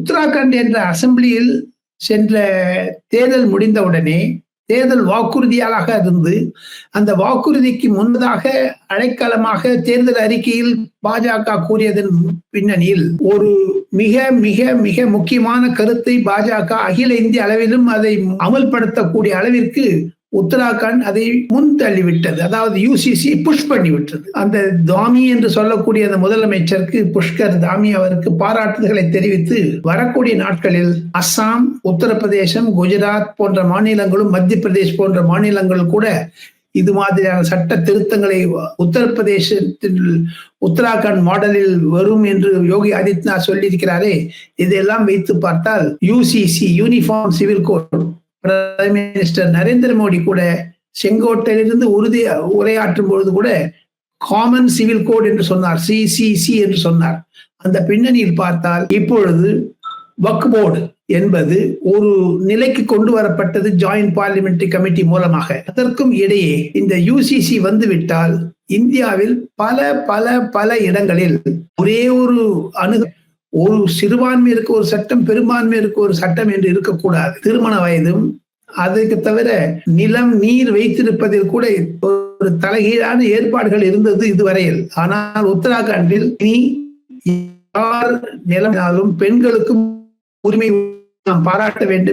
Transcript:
உத்தராகண்ட் என்ற அசெம்பிளியில் சென்ற தேர்தல் முடிந்தவுடனே தேர்தல் வாக்குறுதியாளாக இருந்து அந்த வாக்குறுதிக்கு முன்னதாக அடைக்கலமாக தேர்தல் அறிக்கையில் பாஜக கூறியதன் பின்னணியில் ஒரு மிக மிக மிக முக்கியமான கருத்தை பாஜக அகில இந்திய அளவிலும் அதை அமல்படுத்தக்கூடிய அளவிற்கு உத்தராகண்ட் அதை முன் தள்ளிவிட்டது. அதாவது யூசிசி புஷ் பண்ணி விட்டது அந்த தாமி என்று சொல்லக்கூடிய அந்த முதலமைச்சருக்கு புஷ்கர் தாமி அவருக்கு பாராட்டுதல்களை தெரிவித்து வரக்கூடிய நாட்களில் அஸ்ஸாம் உத்தரப்பிரதேசம் குஜராத் போன்ற மாநிலங்களும் மத்திய பிரதேஷ் போன்ற மாநிலங்கள் கூட இது மாதிரியான சட்ட திருத்தங்களை உத்தரப்பிரதேசத்தில் உத்தராகண்ட் மாடலில் வரும் என்று யோகி ஆதித்யநாத் சொல்லியிருக்கிறாரே. இதெல்லாம் வைத்து பார்த்தால் யூசிசி யூனிஃபார்ம் சிவில் கோட் பிரதம மினிஸ்டர் நரேந்திர மோடி கூட செங்கோட்டையிலிருந்து உறுதி உரையாற்றும் பொழுது கூட காமன் சிவில் கோட் என்று சொன்னார் சிசிசி என்று சொன்னார். அந்த பின்னணியில் பார்த்தால் இப்பொழுது வக் போர்டு என்பது ஒரு நிலைக்கு கொண்டு வரப்பட்டது ஜாயிண்ட் பார்லிமெண்டரி கமிட்டி மூலமாக. அதற்கும் இடையே இந்த யூசிசி வந்துவிட்டால் இந்தியாவில் பல பல பல இடங்களில் ஒரே ஒரு அணுக ஒரு சிறுபான்மையிற்கு ஒரு சட்டம் பெரும்பான்மையிற்கு ஒரு சட்டம் என்று இருக்கக்கூடாது. திருமண வயதும் அதற்கு தவிர நிலம் நீர் வைத்திருப்பதில் கூட ஒரு தலைகீழான ஏற்பாடுகள் இருந்தது இதுவரையில். ஆனால் உத்தராகண்டில் இனி யார் நிலமினாலும் பெண்களுக்கும் உரிமை நாம் பாராட்ட வேண்டும்.